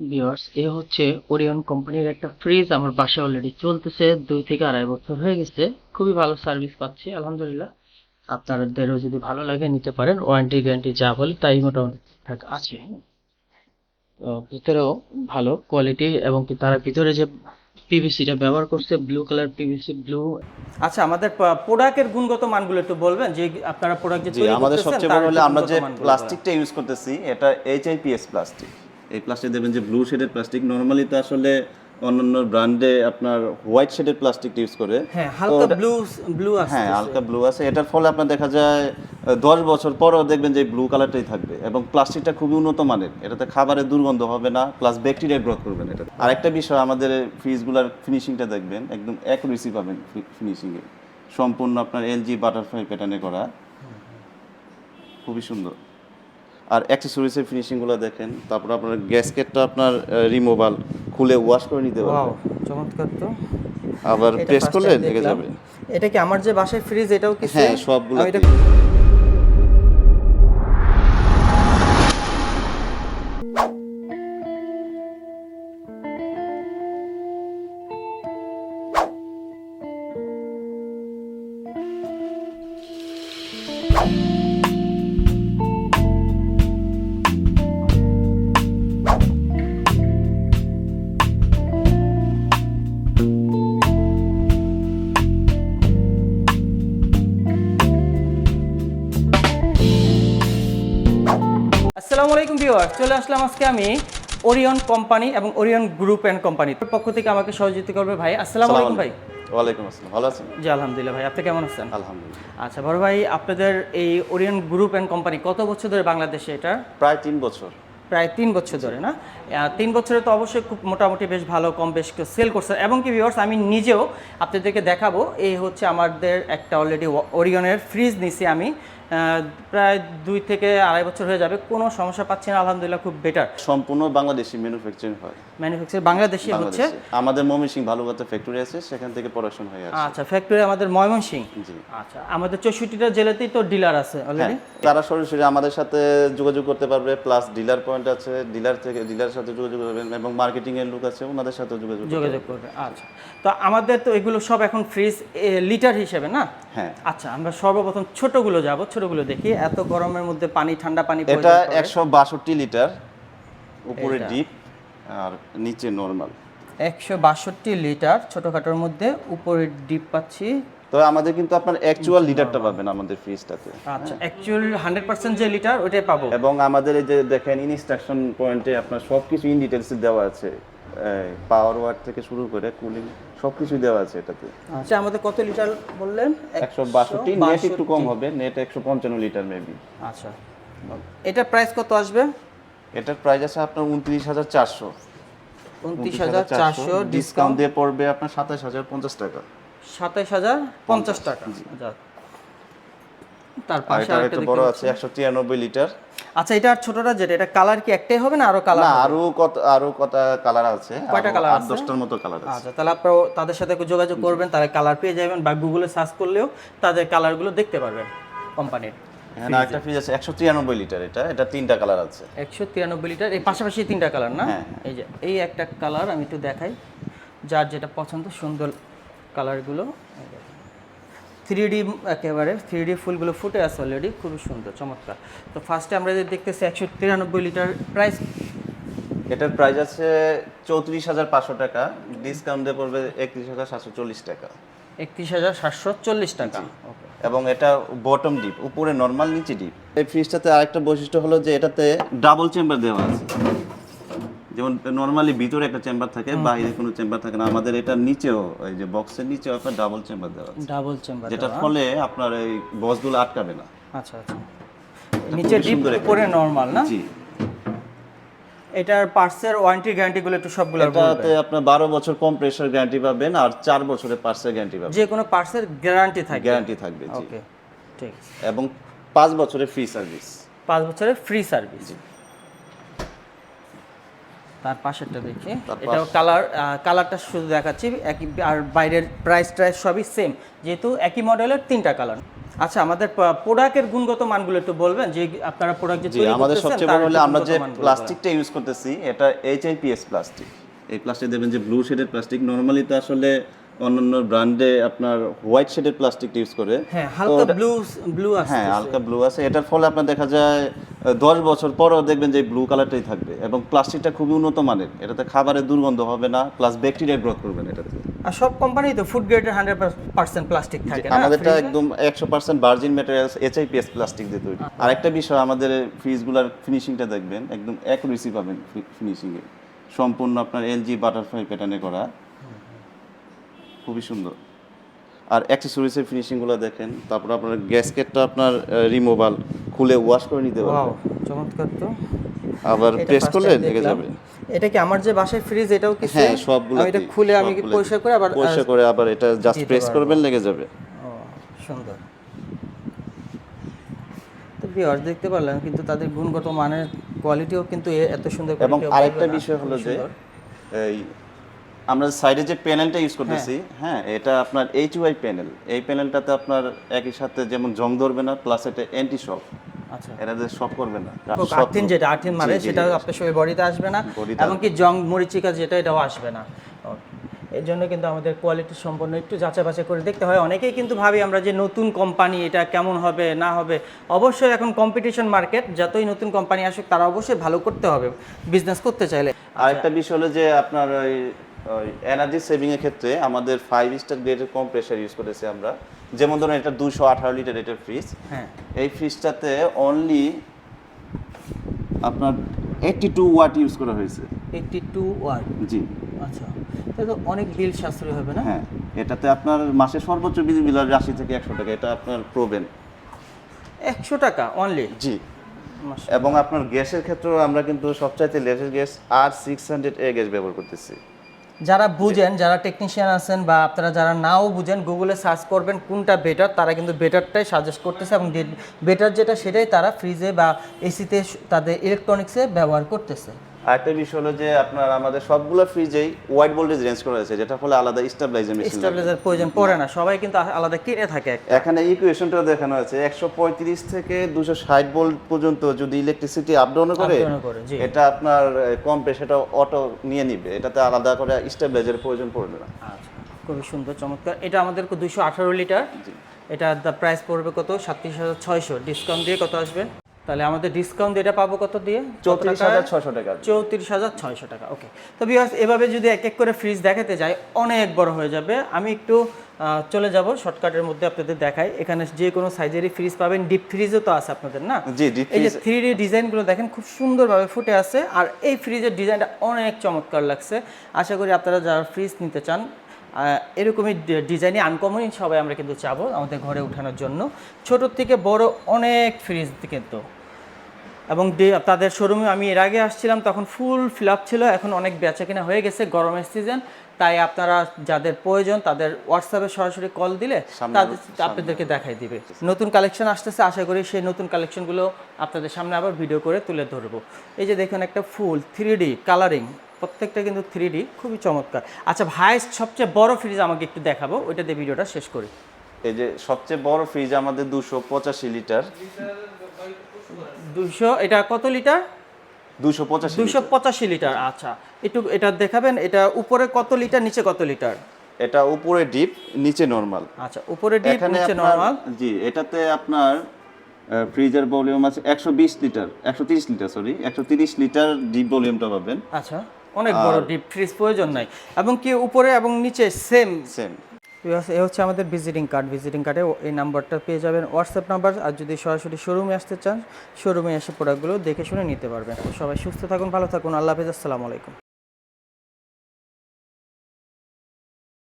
Viewers এ হচ্ছে Orion কোম্পানির একটা ফ্রিজ আমার বাসায় অলরেডি চলতেছে দুই থেকে আড়াই বছর হয়ে গেছে। খুবই ভালো সার্ভিস পাচ্ছি আলহামদুলিল্লাহ। আপনাদেরও যদি ভালো লাগে নিতে পারেন ওয়ারেন্টি গ্যারান্টি যা বলে তাই মোটামুটি ঠিকঠাক আছে। তো ভিতরেও ভালো কোয়ালিটি এবং কি তারা ভিতরে যে পিভিসিটা ব্যবহার করছে ব্লু কালার পিভিসি ব্লু আচ্ছা আমাদের প্রোডাক্টের গুণগত মানগুলো একটু বলবেন যে আপনারা প্রোডাক্ট যে আমাদের সবচেয়ে বড় হলো আমরা যে প্লাস্টিকটা ইউজ করতেছি এটা এইচআইপিএস প্লাস্টিক এই প্লাস্টিক দেখবেন যে ব্লু শেডের প্লাস্টিক নর্মালি তো আসলে অন্যান্য ব্র্যান্ডে আপনার হোয়াইট শেডের প্লাস্টিক ইউজ করে। হ্যাঁ হালকা ব্লু ব্লু আছে হ্যাঁ হালকা ব্লু আছে। এটার ফলে আপনার দেখা যায় দশ বছর পরেও দেখবেন যে ব্লু কালারটাই থাকবে। এবং প্লাস্টিকটা খুবই উন্নত মানের। এটাতে খাবারের দুর্গন্ধ হবে না প্লাস ব্যাকটেরিয়া গ্রোথ করবে না এটা আরেকটা বিষয় আমাদের ফ্রিজগুলোর ফিনিশিংটা দেখবেন একদম অ্যাকুরেসি পাবেন ফিনিশিংয়ে সম্পূর্ণ আপনার এলজি বাটারফ্লাই প্যাটার্নে করা। খুবই সুন্দর। আর অ্যাক্সেসরিজের ফিনিশিংগুলো দেখেন তারপর আপনার গ্যাসকেটটা আপনার রিমুভাল খুলে ওয়াশ করে নিতে পারবেন চমৎকার তো। আবার প্রেস করলে লেগে যাবে। এটা কি আমার যে বাসায় ফ্রিজ এটাও কি হ্যাঁ, same? ভিউয়ার চলে আসলাম আজকে আমি ওরিয়ন কোম্পানি এবং ওরিয়ন গ্রুপ অ্যান্ড কোম্পানি পক্ষ থেকে আমাকে সহযোগিতা করবে ভাই। আসসালামু আলাইকুম ভাই। ওয়ালাইকুম আসসালাম। ভালো আছেন? জি আলহামদুলিল্লাহ ভাই। আপনি কেমন আছেন? আলহামদুলিল্লাহ। আচ্ছা বড় ভাই আপনাদের এই ওরিয়ন গ্রুপ অ্যান্ড কোম্পানি কত বছর ধরে বাংলাদেশে এটা? প্রায় তিন বছর। প্রায় তিন বছর ধরে না? তিন বছরে তো অবশ্যই খুব মোটামুটি বেশ ভালো কম বেশ সেল করছে। এবং কি ভিউয়ার্স আমি নিজেও আপনাদেরকে দেখাবো এই হচ্ছে আমাদের একটা অলরেডি ওরিয়নের ফ্রিজ নিছি আমি। প্রায় দুই থেকে আড়াই বছর হয়ে যাবে কোনো সমস্যা পাচ্ছি না আলহামদুলিল্লাহ খুব বেটার সম্পূর্ণ বাংলাদেশি ম্যানুফ্যাকচারিং হয়। ম্যানুফ্যাকচার বাংলাদেশি হচ্ছে। আমাদের ময়মনসিং ভালুকাতে ফ্যাক্টরি আছে সেখান থেকে প্রোডাকশন হয়ে আচ্ছা ফ্যাক্টরি আমাদের ময়মনসিং? জি। আচ্ছা আমাদের চৌষট্টিটা জেলাতেই তো ডিলার আছে হ্যাঁ অলরেডি তারা সরাসরি আমাদের সাথে যোগাযোগ করতে পারবে প্লাস ডিলার পয়েন্ট আছে ডিলার থেকে ডিলার সাথে যোগাযোগ করবেন এবং মার্কেটিং এর লোক আছে ওনাদের সাথে যোগাযোগ যোগাযোগ করবে আচ্ছা। তো আমাদের তো এগুলো সব এখন ফ্রিজ লিটার হিসেবে না? হ্যাঁ। আচ্ছা আমরা সর্বপ্রথম ছোটগুলো যাব ছোটগুলো দেখি। এত গরমের মধ্যে পানি ঠান্ডা পানি এটা একশো বাষট্টি লিটার উপরে ডিপ আর নিচে নর্মাল একশো বাষট্টি লিটার ছোটখাটোর মধ্যে উপরে ডিপ পাচ্ছি। তো আমাদের কিন্তু আপনার অ্যাকচুয়াল লিটারটা পাবেন আমাদের ফ্রিজটাতে আচ্ছা অ্যাকচুয়াল হান্ড্রেড পার্সেন্ট যে লিটার ওইটাই পাবো। এবং আমাদের এই যে দেখেন ইনস্ট্রাকশন পয়েন্টে আপনার সব কিছু ইন ডিটেলস দেওয়া আছে। পাওয়ার ওয়াট থেকে শুরু করে কুলিং সব কিছুই দেওয়া আছে এটাতে। আচ্ছা আমাদের কত লিটার বললেন? একশো বাষট্টি নেট একটু কম হবে নেট একশো পঞ্চান্ন লিটার মেবি আচ্ছা। এটা প্রাইস কত আসবে? এটার প্রাইস আছে আপনার উনত্রিশ হাজার চারশো। উনত্রিশ হাজার চারশো ডিসকাউন্ট ডিসকাউন্ট দিয়ে পড়বে আপনার সাতাশ হাজার পঞ্চাশ টাকা। সাতাইশ হাজার পঞ্চাশ টাকা। তার পাশে আরেকটা বড় আছে একশো তিরানব্বই লিটার। আচ্ছা এটা আর ছোটটা যেটা এটা কালার কি একটাই হবে না আরও কালার না আরও কত আরও কত কালার আছে কয়টা আট আছে? দশটার মতো কালার আছে। আচ্ছা তাহলে আপনারা তাদের সাথে যোগাযোগ করবেন তারা কালার পেয়ে যাবেন বা গুগলে সার্চ করলেও তাদের কালারগুলো দেখতে পারবেন কোম্পানির। হ্যাঁ না একটা ফ্রিজ আছে একশো তিরানব্বই লিটার এটা এটা তিনটা কালার আছে। একশো তিরানব্বই লিটার এই পাশাপাশি তিনটা কালার না? হ্যাঁ, এই যে এই একটা কালার আমি একটু দেখাই যার যেটা পছন্দ সুন্দর কালারগুলো। থ্রি ডি একেবারে থ্রি ডি ফুলগুলো ফুটে আছে অলরেডি খুবই সুন্দর চমৎকার। তো ফার্স্টে আমরা যে দেখতেছি একশো তিরানব্বই লিটার প্রাইস এটার প্রাইস আছে চৌত্রিশ হাজার পাঁচশো টাকা ডিসকাউন্ট দিয়ে পড়বে একত্রিশ হাজার সাতশো চল্লিশ টাকা। একত্রিশ হাজার সাতশো চল্লিশ টাকা। এবং এটা বটম ডিপ উপরে নর্মাল নিচে ডিপ এই ফ্রিজটাতে আরেকটা বৈশিষ্ট্য হলো যে এটাতে ডাবল চেম্বার দেওয়া আছে। যেমন নর্মালি ভিতরে একটা চেম্বার থাকে বাইরে কোনো চেম্বার থাকে না। আমাদের এটা নিচেও এই যে বক্সের নিচেও আপনার ডাবল চেম্বার দেওয়া আছে। ডাবল চেম্বার যেটার ফলে আপনার এই বসগুলো আটকাবে না। আচ্ছা আচ্ছা। নিচে ডিপ একটা উপরে নর্মাল না? জি। এটার পার্সের ওয়ারেন্টি গ্যারান্টিগুলো একটু সবগুলো এটাতে আপনার বারো বছর কম প্রেশার গ্যারান্টি পাবেন আর চার বছরের পার্সের গ্যারান্টি পাবেন। যে কোনো পার্টসের গ্যারান্টি থাকে গ্যারান্টি থাকবে জি। ওকে ঠিক এবং পাঁচ বছরের ফ্রি সার্ভিস পাঁচ বছরের ফ্রি সার্ভিস তার পাশেরটা দেখি। এটাও কালার কালারটা শুধু দেখাচ্ছি একই আর বাইরের প্রাইস ট্রাইস সবই সেম যেহেতু একই মডেলের তিনটা কালার আচ্ছা আমাদের প্রোডাক্টের গুণগত মানগুলো একটু বলবেন যে আপনারা প্রোডাক্ট যে তৈরি আমাদের সবচেয়ে বড় হলো আমরা যে প্লাস্টিকটা ইউজ করতেছি এটা এইচআইপিএস প্লাস্টিক এই প্লাস্টিক দেখবেন যে ব্লু শেডের প্লাস্টিক নর্মালি তো আসলে অন্যান্য ব্র্যান্ডে আপনার হোয়াইট শেডের প্লাস্টিকটা ইউজ করে। হ্যাঁ হালকা ব্লু ব্লু আছে হ্যাঁ হালকা ব্লু আছে। এটার ফলে আপনার দেখা যায় দশ বছর পরেও দেখবেন যে ব্লু কালারটাই থাকবে এবং প্লাস্টিকটা খুবই উন্নত মানের। এটাতে খাবারের দুর্গন্ধ হবে না প্লাস ব্যাকটেরিয়া গ্রোথ করবে না এটাতে। আর সব কোম্পানি তো ফুড গ্রেডের হান্ড্রেড পার্সেন্ট প্লাস্টিক থাকে না? আমাদেরটা একদম একশো percent virgin materials HIPS plastic দিয়ে তৈরি। আর একটা বিষয় আমাদের ফ্রিজগুলোর ফিনিশিংটা দেখবেন একদম অ্যাকুরেসি পাবেন ফিনিশিংয়ে সম্পূর্ণ আপনার এলজি বাটারফ্লাই প্যাটার্নে করা। খুবই সুন্দর। আর অ্যাক্সেসরিজের ফিনিশিংগুলো দেখেন তারপর আপনার গ্যাসকেটটা আপনার রিমুভাল খুলে ওয়াশ করে নিতে পারবেন চমৎকার তো। আবার প্রেস করলে লেগে যাবে। এটা কি আমার যে বাসায় ফ্রিজ এটাও কি হ্যাঁ সবগুলো আমি এটা খুলে আমি কি পরিষ্কার করে আবার পরিষ্কার করে আবার এটা জাস্ট প্রেস করবেন লেগে যাবে। ও, সুন্দর। তো ভিউয়ার্স দেখতে পারলেন কিন্তু তাদের গুণগত মানের কোয়ালিটিও কিন্তু এত সুন্দর এবং আরেকটা বিষয় হলো যে এই আমরা সাইডে যে প্যানেলটা ইউজ করতেছি হ্যাঁ এটা আপনার এইচ ওয়াই প্যানেল। এই প্যানেলটাতে আপনার একই সাথে যেমন জং ধরবে না প্লাস এটা অ্যান্টি শক আচ্ছা। এটা যে শক করবে না আর্থিন যেটা আর্থিন জি, সেটা আপনার শরীর বডিতে আসবে না Body-তে এবং কি জং মরিচিকা যেটা এটাও আসবে না। এর জন্য কিন্তু আমাদের কোয়ালিটি সম্পন্ন একটু যাচাই বাছাই করে দেখতে হয়। অনেকেই কিন্তু ভাবি আমরা যে নতুন কোম্পানি এটা কেমন হবে না হবে। অবশ্যই এখন কম্পিটিশন মার্কেট যতই নতুন কোম্পানি আসুক তারা অবশ্যই ভালো করতে হবে বিজনেস করতে চাইলে। আরেকটা বিষয় হলো যে আপনার ওই এনার্জি সেভিং এর ক্ষেত্রে আমাদের ফাইভ স্টার গ্রেডের কম প্রেশার ইউজ করেছি আমরা। যেমন ধরুন এটা দুশো আঠারো লিটার এটার ফ্রিজ হ্যাঁ। এই ফ্রিজটাতে অনলি আপনার এইটটি টু ওয়াট ইউজ করা হয়েছে। এইটটি টু ওয়াট জি। আচ্ছা। তাহলে তো অনেক বিল সাশ্রয় হবে না? হ্যাঁ। এটাতে আপনার মাসে সর্বোচ্চ বিল বিল আসবে আশি থেকে একশো টাকা। এটা আপনার প্রবেন একশো টাকা অনলি জি। এবং আপনার গ্যাসের ক্ষেত্রেও আমরা কিন্তু সবচাইতে latest gas R six hundred A gas ব্যবহার করতেছি। যারা বুঝেন, যারা টেকনিশিয়ান আছেন বা আপনারা যারা নাও বুঝেন গুগলে সার্চ করবেন কোনটা বেটার তারা কিন্তু বেটারটাই সাজেস্ট করতেছে এবং বেটার যেটা সেটাই তারা ফ্রিজে বা এসিতে তাদের ইলেকট্রনিক্সে ব্যবহার করতেছে। আরেকটা বিষয় হলো যে আপনার আমাদের সবগুলো ফ্রিজেই ওয়াইড ভোল্টেজ রেঞ্জ করা হয়েছে যেটা ফলে আলাদা স্টেবিলাইজার মেশিন স্টেবিলাইজার প্রয়োজন পড়ে না সবাই কিন্তু আলাদা কিনে থাকে এখানে ইকুয়েশনটাও দেখানো আছে একশো পঁয়ত্রিশ থেকে দুশো ষাট ভোল্ট পর্যন্ত যদি ইলেকট্রিসিটি আপ ডাউন করে। এটা আপনার কম সেটা অটো নিয়ে নিবে এটাতে আলাদা করে স্টেবিলাইজারের প্রয়োজন পড়বে না। আচ্ছা খুবই সুন্দর চমৎকার। এটা আমাদের দুইশো আঠারো লিটার এটা দ্য প্রাইস পড়বে কত? সাতত্রিশ হাজার ছয়শো। ডিসকাউন্ট দিয়ে কত আসবে? তাহলে আমাদের ডিসকাউন্ট এটা পাবো কত দিয়ে? চৌত্রিশ হাজার ছশো টাকা। চৌত্রিশ হাজার ছয়শো টাকা ওকে তো বিয়ার্স এভাবে যদি এক এক করে ফ্রিজ দেখাতে যাই অনেক বড় হয়ে যাবে। আমি একটু চলে যাব শর্টকাটের মধ্যে আপনাদের দেখাই। এখানে যে কোনো সাইজেরই ফ্রিজ পাবেন। ডিপ ফ্রিজও তো আছে আপনাদের না? এই যে থ্রি ডি ডিজাইনগুলো দেখেন খুব সুন্দরভাবে ফুটে আছে। আর এই ফ্রিজের ডিজাইনটা অনেক চমৎকার লাগছে। আশা করি আপনারা যারা ফ্রিজ নিতে চান এরকমই ডিজাইনই আনকমনই সবাই আমরা কিন্তু চাবো আমাদের ঘরে ওঠানোর জন্য। ছোটোর থেকে বড় অনেক ফ্রিজ কিন্তু। এবং তাদের শোরুমে আমি এর আগে আসছিলাম তখন ফুল ফিল আপ ছিল এখন অনেক বেচা কেনা হয়ে গেছে গরমের সিজন তাই আপনারা যাদের প্রয়োজন তাদের হোয়াটসঅ্যাপে সরাসরি কল দিলে তাদের আপনাদেরকে দেখাই দিবে। নতুন কালেকশন আসতেছে আশা করি সেই নতুন কালেকশনগুলো আপনাদের সামনে আবার ভিডিও করে তুলে ধরবো। এই যে দেখুন একটা ফুল থ্রি ডি কালারিং প্রত্যেকটা কিন্তু থ্রি ডি খুবই চমৎকার। আচ্ছা ভাইস্ট সবচেয়ে বড় ফ্রিজ আমাকে একটু দেখাবো ওইটা দিয়ে ভিডিওটা শেষ করি। এই যে সবচেয়ে বড় ফ্রিজ আমাদের দুশো পঁচাশি লিটার দুশো এটা কত লিটার? দুশো পঁচাশি দুশো পঁচাশি লিটার আচ্ছা। একটু এটা দেখাবেন এটা উপরে কত লিটার নিচে কত লিটার? এটা উপরে ডিপ নিচে নর্মাল। আচ্ছা উপরে ডিপ নিচে নরমাল? জি এটাতে আপনার ফ্রিজের ভলিউম আছে একশো বিশ লিটার একশো তিরিশ লিটার সরি একশো তিরিশ লিটার ডিপ ভলিউমটা পাবেন। আচ্ছা অনেক বড় ডিপ ফ্রিজ প্রয়োজন নাই। এবং কি উপরে এবং নিচে সেম? সেম। এ হচ্ছে আমাদের ভিজিটিং কার্ড ভিজিটিং কার্ডে এই নাম্বারটা পেয়ে যাবেন। হোয়াটসঅ্যাপ নাম্বার আর যদি সরাসরি শোরুমে আসতে চান শোরুমে এসে প্রোডাক্টগুলো দেখে শুনে নিতে পারবেন। সবাই সুস্থ থাকুন, ভালো থাকুন। আল্লাহ হাফিজ। আসসালামু আলাইকুম।